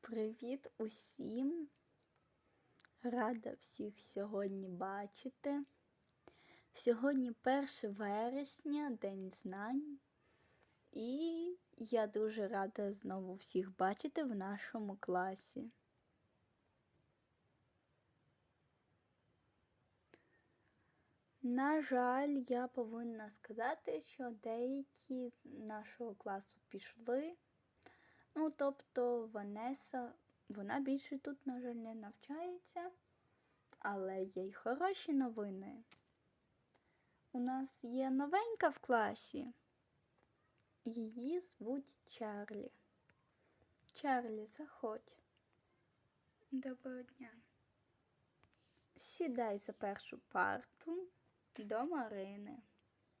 Привіт усім! Рада всіх сьогодні бачити. Сьогодні 1 вересня, День знань. І я дуже рада знову всіх бачити в нашому класі. На жаль, я повинна сказати, що деякі з нашого класу пішли. Ну, тобто Ванеса, вона більше тут, на жаль, не навчається, але є й хороші новини. У нас є новенька в класі. Її звуть Чарлі. Чарлі, заходь. Доброго дня. Сідай за першу парту до Марини.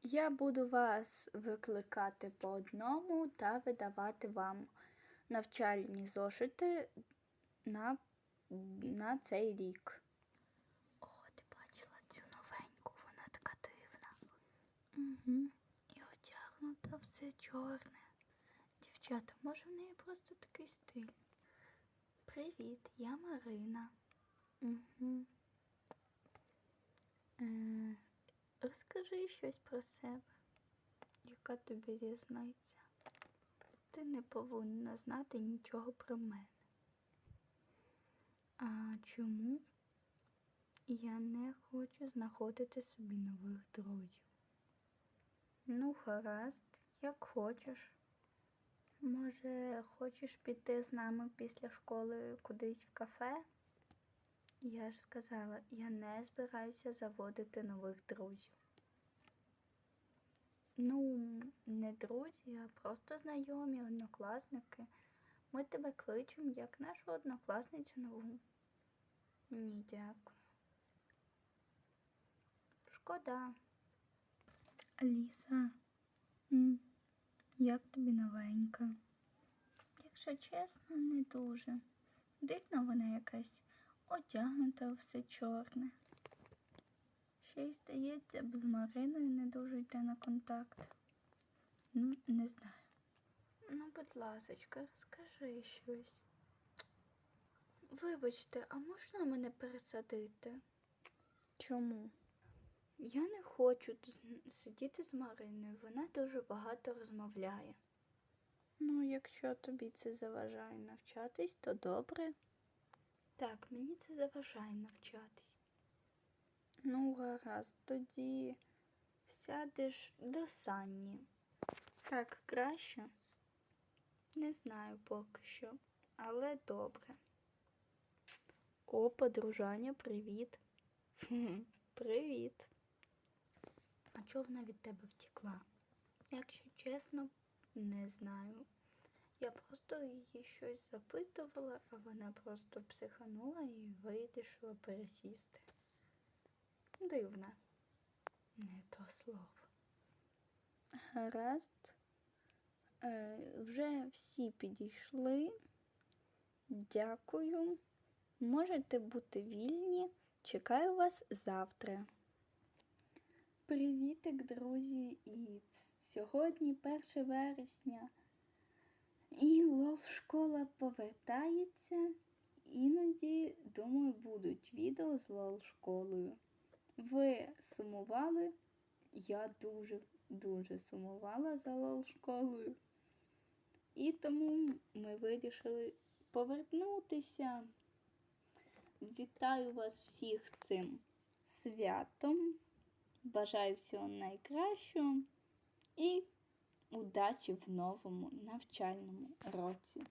Я буду вас викликати по одному та видавати вам навчальні зошити на, на цей рік. О, ти бачила цю новеньку, вона така дивна. Угу. І одягнута все чорне. Дівчата, може в неї просто такий стиль. Привіт, я Марина. Угу. Е, розкажи щось про себе. Яка тобі різниця? Ти не повинна знати нічого про мене. А чому? Я не хочу знаходити собі нових друзів. Ну, гаразд, як хочеш. Може, хочеш піти з нами після школи кудись в кафе? Я ж сказала, я не збираюся заводити нових друзів. Ну, не друзі, а просто знайомі, однокласники. Ми тебе кличемо як нашу однокласницю нову. Ні, дякую. Шкода. Аліса, як тобі новенька? Якщо чесно, не дуже. Дивна вона якась одягнута все чорне. Ще й здається, б з Мариною не дуже йде на контакт. Ну, не знаю. Ну, будь ласочка, розкажи щось. Вибачте, а можна мене пересадити? Чому? Я не хочу сидіти з Мариною, вона дуже багато розмовляє. Ну, якщо тобі це заважає навчатись, то добре. Так, мені це заважає навчатись. Ну, гаразд, тоді сядеш до Санні. Так, краще? Не знаю поки що, але добре. О, подружання, привіт. Привіт. А чого вона від тебе втекла? Якщо чесно, не знаю. Я просто її щось запитувала, а вона просто психанула і вирішила пересісти. Дивна. Не то слово. Гаразд. Е, вже всі підійшли. Дякую. Можете бути вільні. Чекаю вас завтра. Привітик, друзі! І сьогодні 1 вересня. Школа повертається. Іноді, думаю, будуть відео з лол школою. Ви сумували? Я дуже, дуже сумувала за лол школою. І тому ми вирішили повернутися. Вітаю вас всіх цим святом. Бажаю всього найкращого і удачі в новому навчальному році.